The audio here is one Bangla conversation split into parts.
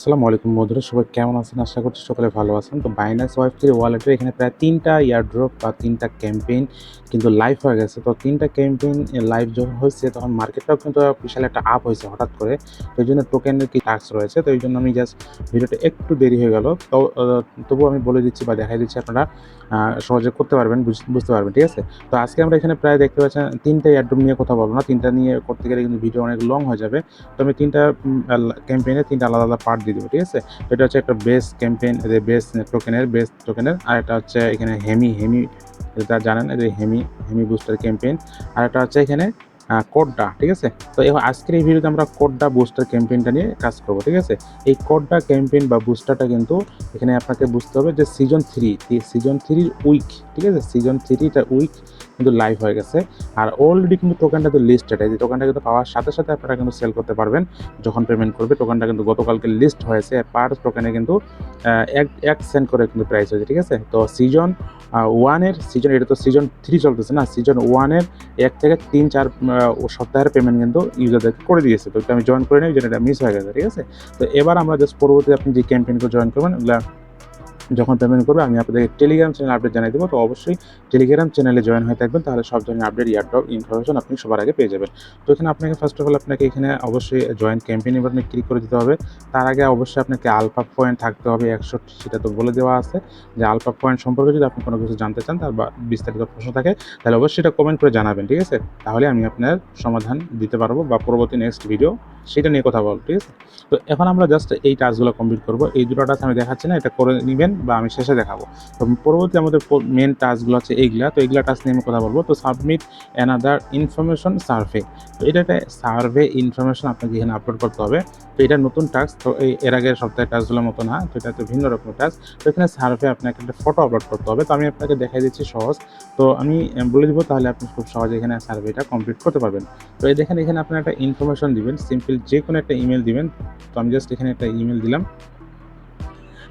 আসসালামু আলাইকুম বন্ধুরা, সবাই কেমন আছেন? আশা করছি সকলে ভালো আছেন। তো বাইনাস ওয়াইফ থ্রি ওয়ালেটের এখানে প্রায় তিনটা ইয়ারড্রপ বা তিনটা ক্যাম্পেইন কিন্তু লাইভ হয়ে গেছে। তো তিনটা ক্যাম্পেইন লাইভ যখন হয়েছে, তখন মার্কেটটাও কিন্তু বিশাল একটা আপ হয়েছে হঠাৎ করে। তো এই জন্য টোকেনের কি টাস্ক রয়েছে? তো এই জন্য আমি জাস্ট ভিডিওটা একটু দেরি হয়ে গেল। তো তবুও আমি বলে দিচ্ছি বা দেখাই দিচ্ছি আপনারা সহজে করতে পারবেন, বুঝ- বুঝতে পারবেন, ঠিক আছে? তো আজকে আমরা এখানে প্রায় দেখতে পাচ্ছেন তিনটা ইয়ারড্রপ নিয়ে কথা বলব না। তিনটা নিয়ে করতে গেলে কিন্তু ভিডিও অনেক লং হয়ে যাবে। তো আমি তিনটা ক্যাম্পেইনে তিনটা আলাদা আলাদা পার্ট দিয়ে দেবো, ঠিক আছে? এটা হচ্ছে একটা বেস ক্যাম্পেইন বেস টোকেনের বেস টোকেনের, আর এটা হচ্ছে এখানে হেমি হেমি যেটা জানেন যে হেমি হেমি বুস্টার ক্যাম্পেইন, আর এটা হচ্ছে এখানে কোডটা ঠিক আছে? তো এবার আজকের এই ভিডিওতে আমরা কোডটা বুস্টার ক্যাম্পেইনটা নিয়ে কাজ করব, ঠিক আছে? এই কোডটা ক্যাম্পেইন বা বুস্টারটা কিন্তু এখানে আপনাকে বুঝতে হবে যে সিজন থ্রি সিজন থ্রির উইক ঠিক আছে? সিজন থ্রিটা উইক কিন্তু লাইভ হয়ে গেছে। আর অলরেডি কিন্তু টোকেনটা তো লিস্টেড এই টোকেনটা কিন্তু পাওয়ার সাথে সাথে আপনারা কিন্তু সেল করতে পারবেন। যখন পেমেন্ট করবে টোকেনটা কিন্তু গতকালকে লিস্ট হয়েছে পার টোকেনে কিন্তু এক এক সেন্ট করে কিন্তু প্রাইস হয়েছে, ঠিক আছে? তো সিজন ওয়ানের সিজন এটা তো সিজন থ্রি চলতেছে না? সিজন ওয়ানের এক থেকে তিন, চার সপ্তাহের পেমেন্ট কিন্তু ইউজারদেরকে করে দিয়েছে। তো আমি জয়েন করে নিই এটা মিস হয়ে গেছে, ঠিক আছে? তো এবার আমরা জাস্ট পরবর্তী আপনি যে ক্যাম্পেইনকে জয়েন করবেন ওগুলা যখন পেমেন্ট করবে, আমি আপনাদেরকে টেলিগ্রাম চ্যানেল আপডেট জানিয়ে দেবো। তো অবশ্যই টেলিগ্রাম চ্যানেলে জয়েন হয়ে থাকবেন, তাহলে সব ধরনের আপডেট ইয়ারড্রপ ইনফরমেশন আপনি সবার আগে পেয়ে যাবেন। তো এখানে আপনাকে ফার্স্ট অফ অল আপনাকে এখানে অবশ্যই জয়েন ক্যাম্পেইন বাটনে ক্লিক করে দিতে হবে। তার আগে অবশ্যই আপনাকে আলফা পয়েন্ট থাকতে হবে একষট্টি সেটা তো বলে দেওয়া আছে। যে আলফা পয়েন্ট সম্পর্কে যদি আপনি কোনো কিছু জানতে চান, তার বিস্তারিত প্রশ্ন থাকে, তাহলে অবশ্যই এটা কমেন্ট করে জানাবেন, ঠিক আছে? তাহলে আমি আপনার সমাধান দিতে পারব বা পরবর্তী নেক্সট ভিডিও সেটা নিয়ে কথা বলব, ঠিক আছে? তো এখন আমরা জাস্ট এই টাস্কগুলো কমপ্লিট করব। এই দুটো টাস্ক আমি দেখাচ্ছি না, এটা করে নেবেন বা আমি শেষে দেখাবো। তো পরবর্তী আমাদের মেন টাস্কগুলো আছে এইগুলা, তো এইগুলা টাস্ক নিয়ে আমি কথা বলব। তো সাবমিট অ্যানাদার ইনফরমেশন সার্ভে তো এটা একটা সার্ভে ইনফরমেশন আপনাকে এখানে আপলোড করতে হবে। তো এটা নতুন টাস্ক তো এই এর আগের সপ্তাহে টাস্কগুলোর মতো না, তো এটা তো ভিন্ন রকম টাস্ক তো এখানে সার্ভে আপনাকে একটা ফটো আপলোড করতে হবে। তো আমি আপনাকে দেখাই দিচ্ছি সহজ। তো আমি বলে দিব তাহলে আপনি খুব সহজে এখানে সার্ভেটা কমপ্লিট করতে পারবেন। তো এই দেখেন এখানে আপনার একটা ইনফরমেশন দিবেন সিম্পল যে কোনো একটা ইমেল দিবেন। তো আমি জাস্ট এখানে একটা ইমেল দিলাম।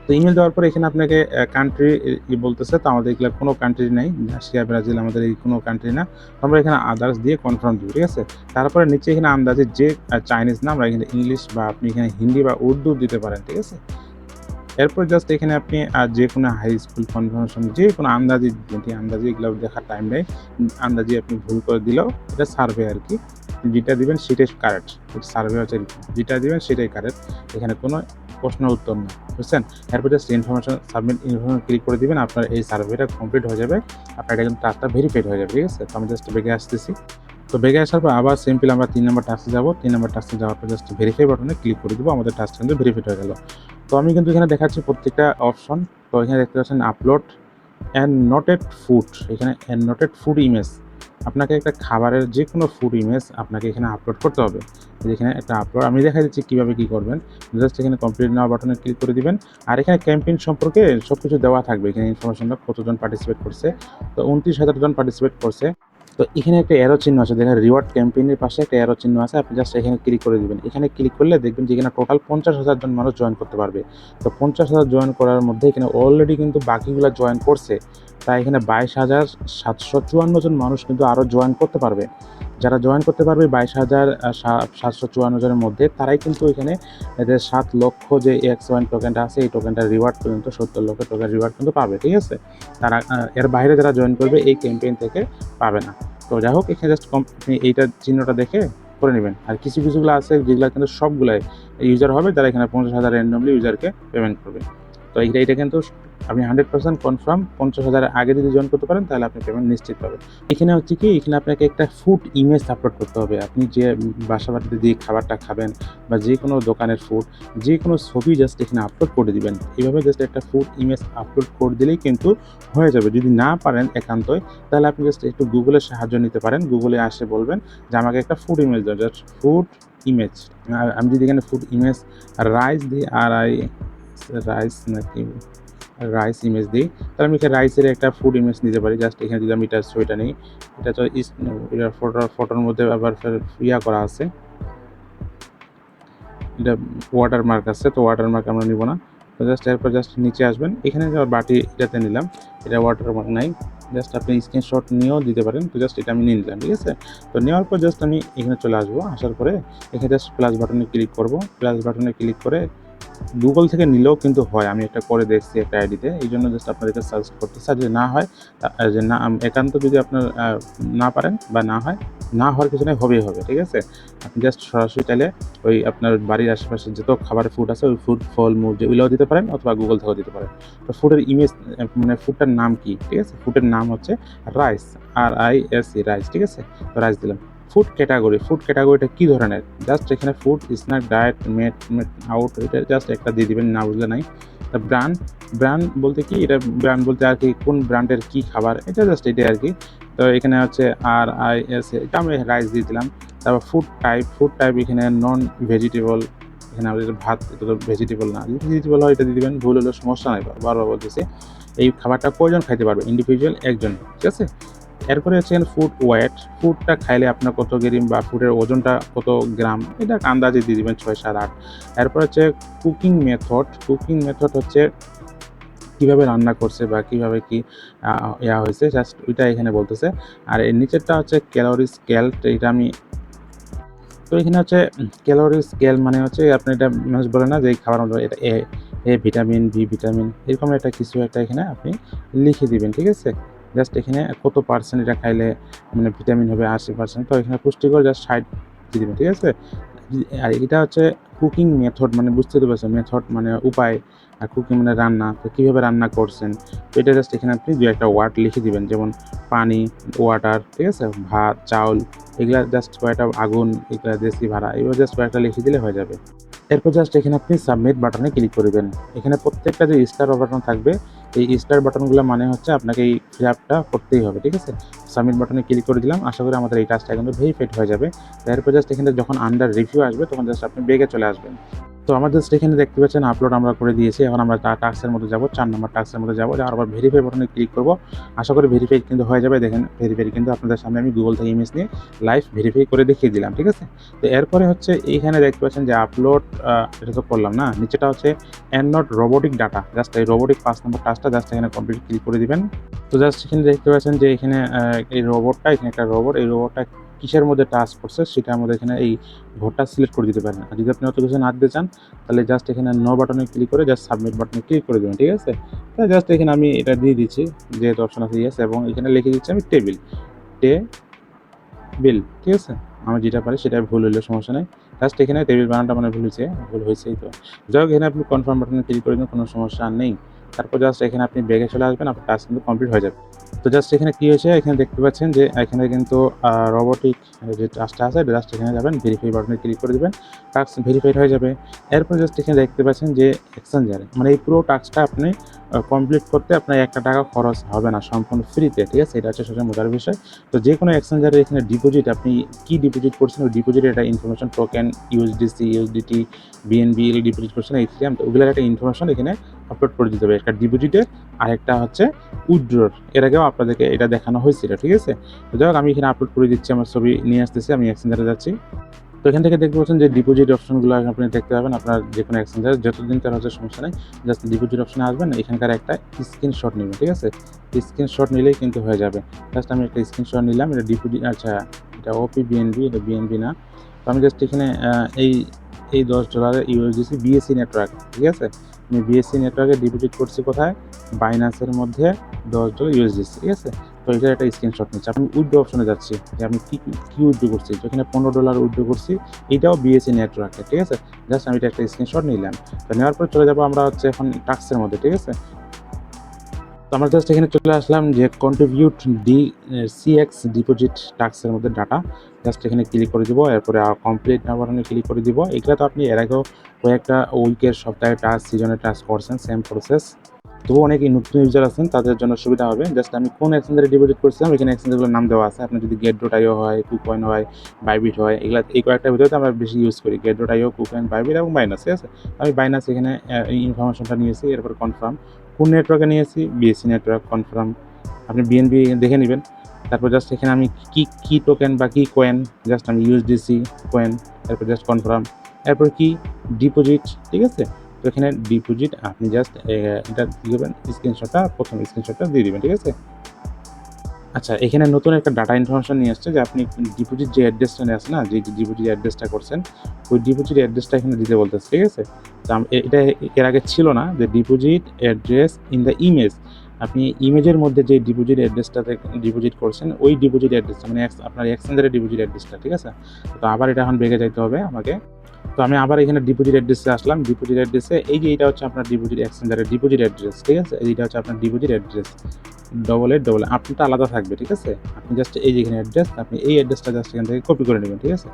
তো ইমেল দেওয়ার পরে এখানে আপনাকে কান্ট্রি ই বলতেছে, তো আমাদের এগুলো কোনো কান্ট্রি নেই। রাশিয়া ব্রাজিল আমাদের এই কোনো কান্ট্রি না। আমরা এখানে আদার্স দিয়ে কনফার্ম দিব ঠিক আছে? তারপরে নিচে এখানে আন্দাজে যে চাইনিজ না, আমরা এখানে ইংলিশ বা আপনি এখানে হিন্দি বা উর্দু দিতে পারেন, ঠিক আছে? এরপর জাস্ট এখানে আপনি যে কোনো হাই স্কুল কনফার্মেশন যে কোনো আন্দাজি আন্দাজি এগুলো দেখার টাইম নেই। আন্দাজি আপনি ভুল করে দিলেও এটা সার্ভে আর কি। যেটা দিবেন সেটাই কারেক্ট সার্ভে হচ্ছে যেটা দিবেন সেটাই কারেক্ট এখানে কোনো প্রশ্ন উত্তর না বুঝছেন? এরপর just information submit information click করে দিবেন, আপনার এই সার্ভেটা কমপ্লিট হয়ে যাবে, আপনার এটা কিন্তু টাস্কটা ভেরিফাইড হয়ে যাবে, ঠিক আছে? তো আমি জাস্ট বেগে আসতেছি। তো বেগে আসার পর আবার সিম্পল আমরা তিন নম্বর টাস্কে যাব, তিন নম্বর টাস্কে যাওয়ার পর জাস্ট ভেরিফাই বাটনে ক্লিক করে দেবো, আমাদের টাস্ক কিন্তু ভেরিফাইড হয়ে গেল। তো আমি কিন্তু এখানে দেখাচ্ছি প্রত্যেকটা অপশন তো এখানে দেখতে পাচ্ছেন আপলোড অ্যান্ড নটেড ফুড এখানে অ্যান্ড নটেড ফুড ইমেজ আপনাকে একটা খাবারের যে কোনো ফুড ইমেজ আপনাকে এখানে আপলোড করতে হবে। এখানে একটা আপলোড আমি দেখা দিচ্ছি কীভাবে কী করবেন। জাস্ট এখানে কমপ্লিট নেওয়া বাটনে ক্লিক করে দিবেন। আর এখানে ক্যাম্পেইন সম্পর্কে সব কিছু দেওয়া থাকবে। এখানে ইনফরমেশনটা কতজন পার্টিসিপেট করছে? তো উনত্রিশ হাজার জন পার্টিসিপেট করছে। তো এখানে একটা অ্যারো চিহ্ন আছে। দেখেন রিওয়ার্ড ক্যাম্পেইনের পাশে একটা অ্যারো চিহ্ন আছে। আপনি জাস্ট এখানে ক্লিক করে দিবেন। এখানে ক্লিক করলে দেখবেন যে এখানে টোটাল পঞ্চাশ হাজার জন মানুষ জয়েন করতে পারবে। তো পঞ্চাশ হাজার জয়েন করার মধ্যে এখানে অলরেডি কিন্তু বাকিগুলো জয়েন করছে। তাই এখানে বাইশ হাজার সাতশো চুয়ান্ন জন মানুষ কিন্তু আরও জয়েন করতে পারবে। যারা জয়েন করতে পারবে বাইশ হাজার সাতশো চুয়ান্ন জনের মধ্যে, তারাই কিন্তু এখানে এদের সাত লক্ষ যে এক্স ওয়ান টোকেনটা আছে, এই টোকেনটার রিওয়ার্ড পর্যন্ত, সত্তর লক্ষ টোকেন রিওয়ার্ড কিন্তু পাবে, ঠিক আছে? তারা এর বাইরে যারা জয়েন করবে, এই ক্যাম্পেইন থেকে পাবে না। তো যাই হোক, এখানে জাস্ট আপনি এইটা চিহ্নটা দেখে করে নেবেন। আর কিছু, কিছুগুলো আছে যেগুলো কিন্তু সবগুলাই ইউজার হবে তারা এখানে পঞ্চাশ হাজার র্যান্ডমলি ইউজারকে পেমেন্ট করবে। তো এইটা এটা কিন্তু আপনি হান্ড্রেড পার্সেন্ট কনফার্ম পঞ্চাশ হাজারের আগে যদি জয়েন করতে পারেন, তাহলে আপনি পেমেন্ট নিশ্চিত পাবেন। এখানে হচ্ছে কি, এখানে আপনাকে একটা ফুড ইমেজ আপলোড করতে হবে। আপনি যে বাসা বাড়িতে যে খাবারটা খাবেন বা যে কোনো দোকানের ফুড যে কোনো ছবি জাস্ট এখানে আপলোড করে দিবেন। এইভাবে জাস্ট একটা ফুড ইমেজ আপলোড করে দিলেই কিন্তু হয়ে যাবে। যদি না পারেন একান্তই, তাহলে আপনি জাস্ট একটু গুগলের সাহায্য নিতে পারেন। গুগলে আসে বলবেন যে, আমাকে একটা ফুড ইমেজ দাও জাস্ট ফুড ইমেজ আমি যদি এখানে ফুড ইমেজ রাইস দিই আর আই রাইস নাকি রাইস ইমেজ দিই। তাহলে আমি এখানে রাইসের একটা ফুড ইমেজ নিতে পারি। জাস্ট এখানে যদি আমি এটা ছবিটা নিই, এটা তো এটা ফটো ফটোর মধ্যে আবার ইয়া করা আছে। এটা ওয়াটার মার্ক আছে, তো ওয়াটার মার্ক আমরা নিব না। তো জাস্ট এরপর জাস্ট নিচে আসবেন। এখানে বাটি, এটাতে নিলাম। এটা ওয়াটার মার্ক নাই। জাস্ট আপনি স্ক্রিনশট নিয়েও দিতে পারেন। তো জাস্ট এটা আমি নিয়ে নিলাম, ঠিক আছে? তো নেওয়ার পর জাস্ট আমি এখানে চলে আসব। আসার পরে এখানে জাস্ট প্লাস বাটনে ক্লিক করব। প্লাস বাটনে ক্লিক করে গুগল থেকে নিলেও কিন্তু হয়। আমি একটা করে দেখছি একটা আইডিতে এই জন্য জাস্ট আপনাদেরকে সার্চ করতে চাই যদি না হয় যে না একান্ত যদি আপনার না পারেন বা না হয়, না হওয়ার কিছু নেই, হবেই হবে, ঠিক আছে? আপনি জাস্ট সরাসরি চাইলে ওই আপনার বাড়ির আশেপাশে যত খাবারের ফুড আছে, ওই ফুড ফল মূল যেগুলোও দিতে পারেন অথবা গুগল থেকেও দিতে পারেন। তো ফুডের ইমেজ মানে ফুডটার নাম কি, ঠিক আছে? ফুডের নাম হচ্ছে rice R I S E rice ঠিক আছে? রাইস দিলাম। ফুড ক্যাটাগরি ফুড ক্যাটাগরিটা কী ধরনের? জাস্ট এখানে food snack diet mate mate out এটা জাস্ট একটা দিয়ে দিবেন, না বুঝলে নাই। তা ব্র্যান্ড ব্র্যান্ড বলতে কি? এটা ব্র্যান্ড বলতে আর কি, কোন ব্র্যান্ডের কী খাবার? এটা জাস্ট এটাই আর কি। তো এখানে হচ্ছে আর আই এস এটা আমি রাইস দিয়ে দিলাম। তারপর ফুড টাইপ ফুড টাইপ এখানে নন ভেজিটেবল এখানে আমাদের ভাত, এটা তো ভেজিটেবল না। যদি ভেজিটেবল হয়, এটা দিয়ে দিবেন, ভুল হলেও সমস্যা নাই, বারবার বলতেছি। এই খাবারটা কয়জন খাইতে পারবে? ইন্ডিভিজুয়াল একজন, ঠিক আছে? এরপরে হচ্ছে ফুড ওয়েট ফুডটা খাইলে আপনার কত গ্রাম বা ফুডের ওজনটা কত গ্রাম, এটা আন্দাজে দিয়ে দিবেন ছয় সাত আট। এরপর হচ্ছে কুকিং মেথড কুকিং মেথড হচ্ছে কীভাবে রান্না করছে বা কীভাবে কি ইয়া হয়েছে জাস্ট ওইটা এখানে বলতেছে। আর এর নিচেরটা হচ্ছে ক্যালোরি স্কেল এটা আমি, তো এখানে হচ্ছে ক্যালোরি স্কেল মানে হচ্ছে আপনি এটা মানুষ বলে না যে এই খাবার এটা A A vitamin, B vitamin, এরকম একটা কিছু একটা এখানে আপনি লিখে দিবেন, ঠিক আছে? জাস্ট এখানে কত পার্সেন্ট এটা খাইলে মানে ভিটামিন হবে আশি পার্সেন্ট তো এখানে পুষ্টিকর জাস্ট ষাট দিয়ে দিবেন, ঠিক আছে? আর এটা হচ্ছে কুকিং মেথড মানে বুঝতে তো পারছেন মেথড মানে উপায়, আর কুকিং মানে রান্না, তো কীভাবে রান্না করছেন, তো এটা জাস্ট এখানে আপনি দু একটা ওয়ার্ড লিখে দিবেন, যেমন পানি ওয়াটার ঠিক আছে? ভাত, চাউল, এগুলা জাস্ট কয়েকটা আগুন, এগুলা দেশি ভাড়া এগুলো জাস্ট কয়েকটা লিখে দিলে হয়ে যাবে। এরপর জাস্ট এখানে আপনি সাবমিট বাটনে ক্লিক করবেন। এখানে প্রত্যেকটা যে স্টার বাটন থাকবে, এই স্টার বাটনগুলো মানে হচ্ছে আপনাকে এই ফিল করতেই হবে, ঠিক আছে? সাবমিট বাটনে ক্লিক করে দিলাম, আশা করি আমাদের এই কাজটা কিন্তু ভেরিফাইড হয়ে যাবে। এরপর জাস্ট এখানে যখন আন্ডার রিভিউ আসবে, তখন জাস্ট আপনি বেগে চলে আসবেন। তো জাস্ট এখানে দেখতে পাচ্ছেন আপলোড আমরা করে দিয়েছি। এখন আমরা টাক্সের মধ্যে যাব, চার নম্বর টাক্সের মধ্যে যাব। পর ভেরিফাই বাটনে ক্লিক করব। আশা করি ভেরিফাই কিন্তু হয়ে যাবে। দেখেন ভেরিফাই কিন্তু আপনাদের সামনে আমি গুগল থেকে ইমেজ নিয়ে লাইভ ভেরিফাই করে দেখিয়ে দিলাম, ঠিক আছে? তো এরপরে হচ্ছে এইখানে দেখতে পাচ্ছেন যে আপলোড এটা তো করলাম না। নিচেটা হচ্ছে and not robotic data just এই রোবোটিক পাঁচ নম্বর টাস্কটা জাস্ট এখানে কমপ্লিট ক্লিক করে দিবেন। তো জাস্ট এখানে দেখতে পাচ্ছেন যে এখানে এই রোবটটা এখানে একটা রোবট এই রোবটটা কিসের মধ্যে টাচ করছে সেটা আমাদের এখানে এই ভোটটা সিলেক্ট করে দিতে পারেন। আর যদি আপনি অত কিছু না দিতে চান, তাহলে জাস্ট এখানে নো বাটনে ক্লিক করে জাস্ট সাবমিট বাটনে ক্লিক করে দেবেন, ঠিক আছে? তাই জাস্ট এখানে আমি এটা দিয়ে দিচ্ছি, যেহেতু অপশন আছে ইয়েস এবং এখানে লিখে দিচ্ছি আমি টেবিল টে বিল ঠিক আছে? আমি যেটা পারি সেটা ভুল হলে সমস্যা নেই। জাস্ট এখানে টেবিল বানানটা মানে ভুল হয়েছে, ভুল হয়েছেই তো। যাই হোক, এখানে আপনি কনফার্ম বাটনে ক্লিক করে দিন, কোনো সমস্যা নেই। তারপর জাস্ট এখানে আপনি ব্যাগে চলে আসবেন, আপনার কাজ কিন্তু কমপ্লিট হয়ে যাবে। তো জাস্ট এখানে কী হয়েছে? এখানে দেখতে পাচ্ছেন যে এখানে কিন্তু রোবোটিক যে টাস্কটা আছে জাস্ট এখানে যাবেন ভেরিফাই বাটনে ক্লিক করে দেবেন টাস্ক ভেরিফাইড হয়ে যাবে। এরপর জাস্ট এখানে দেখতে পাচ্ছেন যে এক্সচেঞ্জার মানে এই পুরো টাস্কটা আপনি কমপ্লিট করতে আপনার একটা টাকা খরচ হবে না, সম্পূর্ণ ফ্রিতে ঠিক আছে? এটা হচ্ছে সবচেয়ে মজার বিষয়। তো যে কোনো এক্সচেঞ্জারে এখানে ডিপোজিট আপনি কি ডিপোজিট করছেন, ওই ডিপোজিটের একটা information token USDC USDT BNB এগুলো ডিপোজিট করছেন ইথিরিয়াম তো ওগুলোর একটা ইনফরমেশন এখানে আপলোড করে দিতে হবে। একটা ডিপোজিটের আর একটা হচ্ছে উইথড্রোর এর আগেও আপনাদেরকে এটা দেখানো হয়েছিল, ঠিক আছে? তো যাই হোক, আমি এখানে আপলোড করে দিচ্ছি, আমার ছবি নিয়ে আসতেছি, আমি এক্সচেঞ্জারে যাচ্ছি। তো এখান থেকে দেখতে পাচ্ছেন যে ডিপোজিট অপশনগুলো আপনি দেখতে পাবেন আপনার যে কোনো এক্সচেঞ্জার যতদিন তার হচ্ছে সমস্যা নেই জাস্ট ডিপোজিট অপশনে আসবেন, এখানকার একটা স্ক্রিনশট নেবেন, ঠিক আছে? স্ক্রিনশট নিলেই কিন্তু হয়ে যাবে। জাস্ট আমি একটা স্ক্রিনশট নিলাম, এটা ডিপোজিট আচ্ছা এটা ওপি বিএনবি এটা বিএনবি না। তো আমি জাস্ট এখানে এই এই দশ ডলারের ইউএসডিসি বিএসসি নেটওয়ার্ক ঠিক আছে? আমি বিএসসি নেটওয়ার্কে ডিপোজিট করছি কোথায়? বাইনান্সের মধ্যে দশ ডলার ইউএসডিসি ঠিক আছে? তো একটা স্ক্রিনশট নিচ্ছি। আমি উইথড্র অপশনে যাচ্ছি যে আমি কী কী উইথড্র করছি? যেখানে পনেরো ডলার উইথড্র করছি, এটাও বিএসসি নেটওয়ার্কে ঠিক আছে? জাস্ট আমি এটা একটা স্ক্রিনশট নিলাম। তো নেওয়ার পর চলে যাব আমরা হচ্ছে এখন টাক্সের মধ্যে, ঠিক আছে? তো আমরা জাস্ট এখানে চলে আসলাম যে কন্ট্রিবিউট ডি সিএক্স ডিপোজিট টাক্সের মধ্যে ডাটা জাস্ট এখানে ক্লিক করে দিব, এরপরে কমপ্লিট নাম্বার ক্লিক করে দিব। এগুলো তো আপনি এর আগেও কয়েকটা উইকের সপ্তাহে টাস্ক সিজনে টাস্ক করছেন সেম প্রসেস তবু অনেক নতুন ইউজার আছেন, তাদের জন্য সুবিধা হবে। জাস্ট আমি কোন এক্সচেঞ্জারে ডিপোজিট করছিলাম, এখানে এক্সচেঞ্জারগুলোর নাম দেওয়া আছে। আপনার যদি গেট ডট আইও হয় কুকয়েন হয় বাইবিট হয়, এগুলা এই কয়েকটার ভিতরে আমরা বেশি ইউজ করি। Gate dot I O KuCoin Bybit এবং বাইনাস ঠিক আছে? আমি বাইনাস এখানে ইনফরমেশনটা নিয়েছি, এরপর কনফার্ম কোন নেটওয়ার্কে নিয়েছি? বিএসসি নেটওয়ার্ক কনফার্ম আপনি বিএনবি দেখে নেবেন। তারপর জাস্ট এখানে আমি কি কি টোকেন বা কি কয়েন জাস্ট আমি ইউএসডিসি কয়েন এরপর জাস্ট কনফার্ম এরপর কি? ডিপোজিট ঠিক আছে? তো এখানে ডিপোজিট আপনি জাস্ট এটা দিয়ে দেবেন স্ক্রিনশটটা প্রথম স্ক্রিনশটটা দিয়ে দেবেন, ঠিক আছে? আচ্ছা এখানে নতুন একটা ডাটা ইনফরমেশন নিয়ে আসছে যে আপনি ডিপোজিট যে অ্যাড্রেসটা নিয়ে আছে না, যে ডিপোজিট অ্যাড্রেসটা করছেন, ওই ডিপোজিট অ্যাড্রেসটা এখানে দিতে বলতেছে, ঠিক আছে? তো এটা এর আগে ছিল না, যে deposit address in the image আপনি ইমেজের মধ্যে যে ডিপোজিট অ্যাড্রেসটাতে ডিপোজিট করছেন, ওই ডিপোজিট অ্যাড্রেসটা মানে আপনার এক্সচেঞ্জারের ডিপোজিট অ্যাড্রেসটা ঠিক আছে? তো আবার এটা এখন বেগে যাইতে হবে আমাকে। তো আমি আবার এখানে ডিপোজিট অ্যাড্রেসে আসলাম। ডিপোজিট অ্যাড্রেসে এই যে এটা হচ্ছে আপনার ডিপোজিট এক্সচেঞ্জারের ডিপোজিট অ্যাড্রেস ঠিক আছে? এইটা হচ্ছে আপনার deposit address double eight double আপনারটা আলাদা থাকবে, ঠিক আছে? আপনি জাস্ট এই যেখানে অ্যাড্রেস আপনি এই অ্যাড্রেসটা জাস্ট এখান থেকে কপি করে নেবেন, ঠিক আছে?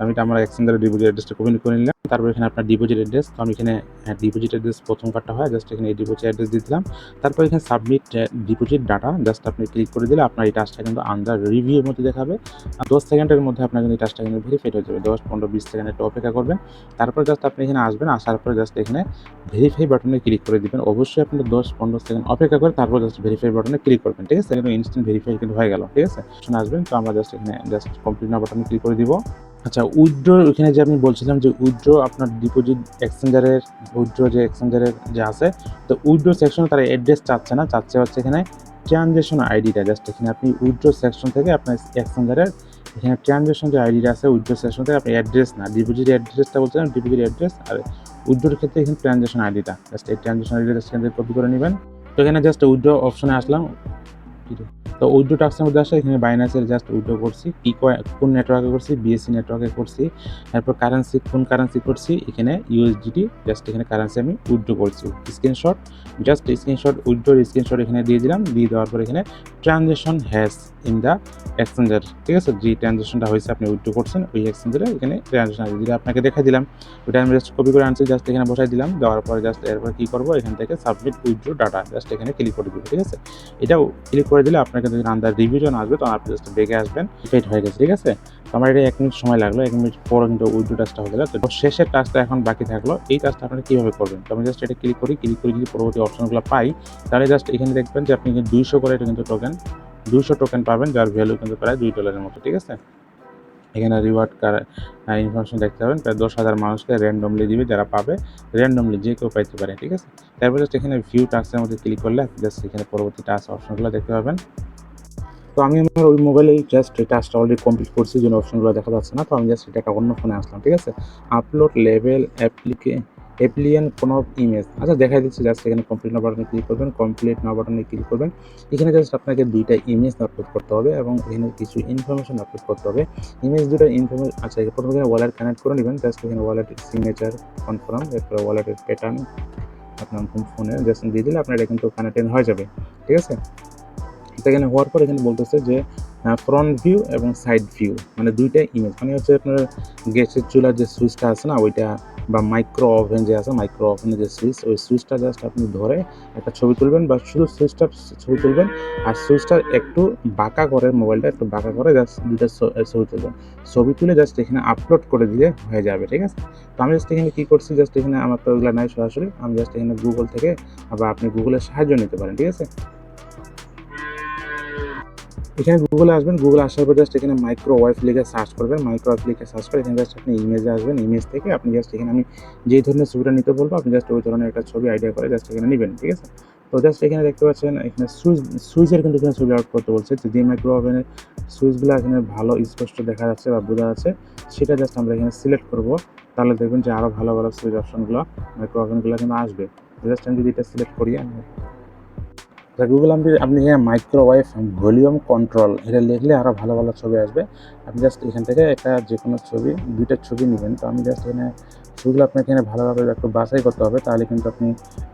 আমি এটা আমার এক্সচেঞ্জারের ডিপোজিট অ্যাড্রেসটা কপি করে নিলাম। তারপর এখানে আপনার ডিপোজিট অ্যাড্রেস তো আমি এখানে ডিপোজিট অ্যাড্রেস প্রথম কার্ডটা হয় জাস্ট এখানে এই ডিপোজিট অ্যাড্রেস দিয়ে দিলাম। তারপর এখানে সাবমিট ডিপোজিট ডাটা জাস্ট আপনি ক্লিক করে দিলে আপনার এই টাচটা কিন্তু আন্ডার রিভিউর মধ্যে দেখাবে। দশ সেকেন্ডের মধ্যে আপনার কিন্তু এই টাচটা কিন্তু ভেরিফাইড হয়ে যাবে। দশ, পনেরো, বিশ সেকেন্ড একটু অপেক্ষা করবেন। তারপর জাস্ট আপনি এখানে আসবেন, আসার পরে জাস্ট এখানে ভেরিফাই বাটনে ক্লিক করে দিবেন। অবশ্যই আপনি দশ, পনেরো সেকেন্ড অপেক্ষা করে তারপর জাস্ট ভেরিফাই বাটনে ক্লিক করবেন, ঠিক আছে? ইনস্ট্যান্ট ভেরিফাই কিন্তু হয়ে গেল, ঠিক আছে? আসবেন, তো আমরা জাস্ট এখানে জাস্ট কমপ্লিট না বাটনে ক্লিক করে দিব। আচ্ছা উইথড্র ওইখানে যে আমি বলছিলাম যে উইথড্র আপনার ডিপোজিট এক্সচেঞ্জারের উইথড্র যে এক্সচেঞ্জারের যে আছে, তো উইথড্র সেকশনে তারা অ্যাড্রেস চাচ্ছে না, চাচ্ছে হচ্ছে এখানে ট্রানজেকশন আইডিটা জাস্ট এখানে আপনি উইথড্র সেকশন থেকে আপনার এক্সচেঞ্জারের এখানে ট্রানজেকশন যে আইডিটা আছে উইথড্র সেকশন থেকে আপনি অ্যাড্রেস না ডিপোজিট অ্যাড্রেসটা বলছিলাম ডিপোজিট অ্যাড্রেস আর উইথড্রোর ক্ষেত্রে এখানে ট্রানজেকশন আইডিটা জাস্ট এই ট্রানজেকশন আইডিটা জাস্ট এখান থেকে কপি করে নেবেন। তো এখানে জাস্ট উইথড্র অপশনে আসলাম তো উইথড্রো টাক্সের মধ্যে আসলে এখানে বাইনাসের জাস্ট উইথড্রো করছি। কি কোন নেটওয়ার্কে করছি? বিএসসি নেটওয়ার্কে করছি। তারপর কারেন্সি কোন কারেন্সি করছি? এখানে ইউএসডিটি জাস্ট এখানে কারেন্সি আমি উইড্রো করছি। স্ক্রিনশট জাস্ট স্ক্রিনশট উইড্রোর স্ক্রিনশট এখানে দিয়ে দিলাম। দিয়ে দেওয়ার পর এখানে transaction has in the exchanger ঠিক আছে? যে ট্রানজেকশনটা হয়েছে, আপনি উইথড্রো করছেন, ওই এক্সচেঞ্জারে এখানে ট্রানজেকশন যেটা আপনাকে দেখা দিলাম ওইটা আমি জাস্ট কপি করে আনছি জাস্ট এখানে বসাই দিলাম, দেওয়ার পরে জাস্ট এরপর কী করব? এখান থেকে সাবমিট উইথড্রো ডাটা জাস্ট এখানে ক্লিক করে দেবো, ঠিক আছে? এটাও ক্লিক করে দিলে আপনাকে কাছে আন্দার রিভিশন আসবে, তখন আপনি জাস্ট বেগে আসবেন পেড হয়ে গেছে, ঠিক আছে? তো আমার এটা এক মিনিট সময় লাগল, এক মিনিট পর কিন্তু উইড্রো টাচটা হয়ে গেল। তো শেষের টাচটা এখন বাকি থাকল, এই টাচটা আপনারা কীভাবে করবেন? তো আমি জাস্ট এটা ক্লিক করি ক্লিক করে যদি পরবর্তী অপশনগুলো পাই, তাহলে জাস্ট এখানে দেখবেন যে আপনি দুইশো করে এটা কিন্তু টোকেন দুইশো টোকেন পাবেন, যার ভ্যালু কিন্তু প্রায় দুই ডলারের মতো, ঠিক আছে? এখানে রিওয়ার্ড ইনফরমেশন দেখতে পাবেন, প্রায় দশ হাজার মানুষকে র্যান্ডমলি দিবে, যারা পাবে র্যান্ডমলি যে কেউ পাইতে পারে, ঠিক আছে? তারপর জাস্ট এখানে ভিউ টাস্কের মধ্যে ক্লিক করলে জাস্ট এখানে পরবর্তী টাস্ক অপশনগুলো দেখতে পাবেন। তো আমি আমার ওই মোবাইলে জাস্ট টাস্কটা অলরেডি কমপ্লিট করছি জন্য অপশনগুলো দেখা যাচ্ছে না, তো আমি জাস্ট এটা অন্য ফোনে আসলাম, ঠিক আছে? আপলোড লেভেল অ্যাপ্লিকে অ্যাপ্লিয়ান কোনো ইমেজ আচ্ছা দেখাই দিচ্ছি জাস্ট এখানে কমপ্লিট না বাটনে ক্লিক করবেন কমপ্লিট না বাটনে ক্লিক করবেন। এখানে জাস্ট আপনাকে দুইটা ইমেজ আপলোড করতে হবে এবং এখানে কিছু ইনফরমেশন আপলোড করতে হবে। ইমেজ দুটো ইনফরমেশন আচ্ছা প্রথমে ওয়ালেট কানেক্ট করে নেবেন। জাস্ট এখানে ওয়ালেটের সিগনেচার কনফার্ম এরপরে ওয়ালেটের প্যাটার্ন আপনার ফোনে জাস্ট দিয়ে দিলে আপনার এটা কিন্তু কানেক্টেড হয়ে যাবে। ঠিক আছে? তো এখানে হওয়ার পর এখানে বলতেছে যে ফ্রন্ট ভিউ এবং সাইড ভিউ মানে দুইটা ইমেজ মানে হচ্ছে আপনার গ্যাসের চুলার যে সুইচটা আছে না, ওইটা বা মাইক্রো ওভেন যে আছে মাইক্রো ওভেনের যে সুইচ ওই সুইচটা জাস্ট আপনি ধরে একটা ছবি তুলবেন বা শুধু সুইচটার ছবি তুলবেন আর সুইচটা একটু বাঁকা করে মোবাইলটা একটু বাঁকা করে জাস্ট দুইটা ছ- ছবি তুলবেন। ছবি তুলে জাস্ট এখানে আপলোড করে দিলে হয়ে যাবে, ঠিক আছে? তো আমি জাস্ট এখানে কী করছি? জাস্ট এখানে আমার তো ওইগুলো নাই সরাসরি। আমি জাস্ট এখানে গুগল থেকে আবার আপনি গুগলের সাহায্য নিতে পারেন, ঠিক আছে? এখানে গুগলে আসবেন গুগলে আসার পর জাস্ট এখানে মাইক্রো ওয়াইফ লিখে সার্চ করবেন মাইক্রো ওয়াইফ লিখে সার্চ করে এখানে জাস্ট আপনি ইমেজে আসবেন ইমেজ থেকে আপনি জাস্ট এখানে আমি যেই ধরনের ছবিটা নিতে বলব, আপনি জাস্ট ওই ধরনের একটা ছবি আইডিয়া করে জাস্ট এখানে নেবেন, ঠিক আছে? তো জাস্ট এখানে দেখতে পাচ্ছেন, এখানে সুইচ, সুইচের কিন্তু এখানে ছবি আউট করতে বলছে যে যে মাইক্রো ওভেনের সুইচগুলো এখানে ভালো স্পষ্ট দেখা যাচ্ছে বা বোঝা যাচ্ছে, সেটা জাস্ট আমরা এখানে সিলেক্ট করব, তাহলে দেখবেন যে আরও ভালো ভালো সুইচ অপশনগুলো মাইক্রো ওভেনগুলো কিন্তু আসবে। জাস্ট আমি যদি এটা সিলেক্ট করি আমি গুগল আপনি আপনি এখানে মাইক্রোওয়েভ ভলিউম কন্ট্রোল এটা লিখলে আরও ভালো ভালো ছবি আসবে। আপনি জাস্ট এখান থেকে একটা যে কোনো ছবি, দুইটা ছবি নেবেন। তো আমি জাস্ট এখানে ছবিগুলো আপনাকে এখানে ভালোভাবে একটু বাছাই করতে হবে, তাহলে কিন্তু আপনি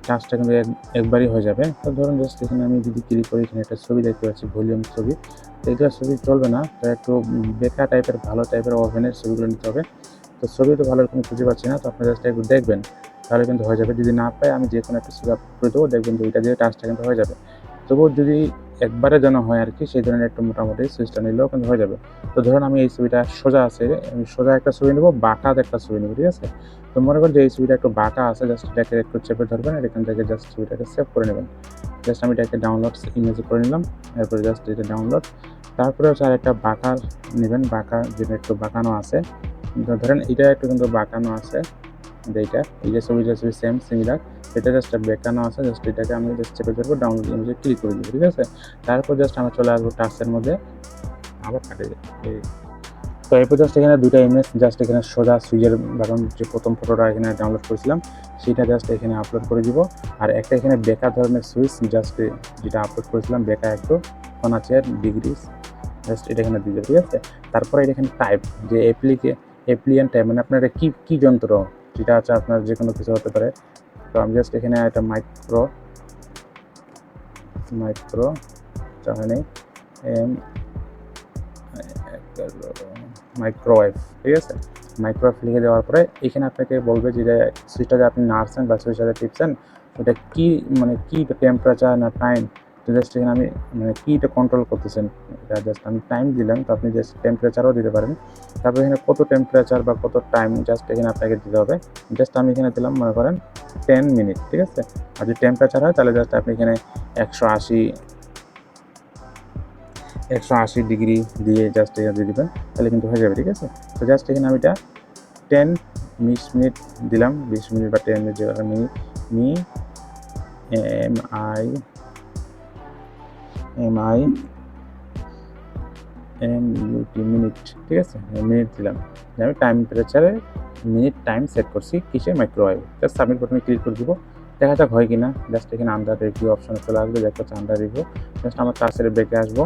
কাজটা কিন্তু একবারই হয়ে যাবে। তো ধরুন জাস্ট এখানে আমি যদি ক্লিক করি, এখানে একটা ছবি দেখতে পাচ্ছি ভলিউম ছবি। তো এগুলো ছবি চলবে না। তো একটু বেকা টাইপের ভালো টাইপের ওভেনের ছবিগুলো নিতে হবে। তো ছবি তো ভালো রকম খুঁজে পাচ্ছি না। তো আপনি জাস্ট একটু দেখবেন। তাহলে কিন্তু হয়ে যাবে। যদি না পাই আমি যে কোনো একটা আপলোড করে দেবো, দেখবেন যে ওইটা দিয়ে টাচটা কিন্তু হয়ে যাবে। তবুও যদি একবারে যেন হয় আর কি সেই ধরনের একটু মোটামুটি সুইচটা নিলেও কিন্তু হয়ে যাবে। তো ধরুন আমি এই ছবিটা সোজা আছে, আমি সোজা একটা ছবি নেব বাঁকা একটা ছবি নেব, ঠিক আছে? তো মনে করেন যে এই ছবিটা একটু বাঁকা আছে জাস্ট এটাকে একটু চেপে ধরবেন, আর এখান থেকে জাস্ট ছবিটাকে সেভ করে নেবেন। জাস্ট আমি এটাকে ডাউনলোড ইমেজ করে নিলাম, এরপরে জাস্ট এটা ডাউনলোড তারপরে হচ্ছে আর একটা বাঁকা নেবেন বাঁকা যেটা একটু বাঁকানো আছে। ধরেন এটা একটু কিন্তু বাঁকানো আছে। যে এইটা এই যে ছবিটা ছবি সেম সিমিলার এটা জাস্ট বেকানো আছে জাস্ট এটাকে আমি জাস্ট চেপে চেপে ডাউনলোড ইমেজে ক্লিক করে দেবো, ঠিক আছে? তারপর জাস্ট আমরা চলে আসব টাচের মধ্যে। আবার কাটে তো এরপর জাস্ট এখানে দুটো ইমেজ জাস্ট এখানে সোজা সুইচের বাটন যে প্রথম ফটোটা এখানে ডাউনলোড করেছিলাম, সেটা জাস্ট এখানে আপলোড করে দিব। আর একটা এখানে বেকার ধরনের সুইচ জাস্ট যেটা আপলোড করেছিলাম, বেকার একটু আছে ডিগ্রিস জাস্ট এটা এখানে দিয়ে ঠিক আছে? তারপরে এটা এখানে টাইপ যে অ্যাপ্লিকে অ্যাপ্লিয়ান টাইপ মানে আপনার কী কী যন্ত্র? যেটা আছে আপনার যে কোনো কিছু হতে পারে। তো আমি জাস্ট এখানে একটা মাইক্রো মাইক্রো চাহানি এম মাইক্রোওয়েভ ঠিক আছে? মাইক্রোওয়েভ লিখে দেওয়ার পরে এখানে আপনাকে বলবে যে সুইচটা যে আপনি নাড়ছেন বা সুইচটা টিপছেন, ওটা কী মানে কী টেম্পারেচার না টাইম তো জাস্ট এখানে আমি মানে কীটা কন্ট্রোল করতেছেন, এটা জাস্ট আমি টাইম দিলাম, তো আপনি জাস্ট টেম্পারেচারও দিতে পারেন। তারপর এখানে কত টেম্পারেচার বা কত টাইম জাস্ট এখানে আপনাকে দিতে হবে। জাস্ট আমি এখানে দিলাম, মনে করেন টেন মিনিট ঠিক আছে? আর যদি টেম্পারেচার হয়, তাহলে জাস্ট আপনি এখানে একশো আশি একশো আশি ডিগ্রি দিয়ে জাস্ট এটা দিয়ে দেবেন, তাহলে কিন্তু হয়ে যাবে, ঠিক আছে? তো জাস্ট এখানে আমি এটা টেন বিশ মিনিট দিলাম বিশ মিনিট বা টেন মিনিট যেটা মি me M I M I M U T minute ঠিক আছে? মিনিট দিলাম। আমি টাইম টেম্পারেচারে মিনিট টাইম সেট করছি কিসে মাইক্রোওয়েভ জাস্ট সাবমিট বাটনে ক্লিক করে দিব। দেখা যাক হয় কিনা। জাস্ট এখানে আন্ডার রিভিউ অপশানে চলে আসবে। দেখা হচ্ছে আন্ডার রিভিউ জাস্ট আমার চার্জের ব্রেকে আসব।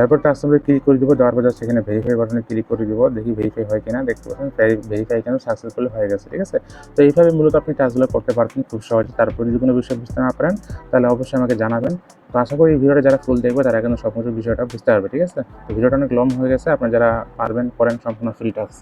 তারপর টাচসামে ক্লিক করে দেবো, দেওয়ার পর জাস্ট ভেরিফাই বাটনে ক্লিক করে দেবো, দেখি ভেরিফাই হয় কিনা, দেখতে পাচ্ছেন ভেরিফাই কেন সাকসেসফুল হয়ে গেছে, ঠিক আছে? তো এইভাবে মূলত আপনি কাজগুলো করতে পারবেন খুব সহজে। তারপর যদি কোনো বিষয় বুঝতে না পারেন, তাহলে অবশ্যই আমাকে জানাবেন। তো আশা করি এই ভিডিওটা যারা ফুল দেখবে, তারা কিন্তু সম্পূর্ণ বিষয়টা বুঝতে পারবে, ঠিক আছে? তো ভিডিওটা অনেক লং হয়ে গেছে, আপনারা যারা পারবেন, করেন সম্পূর্ণ ফ্রি টাস্ক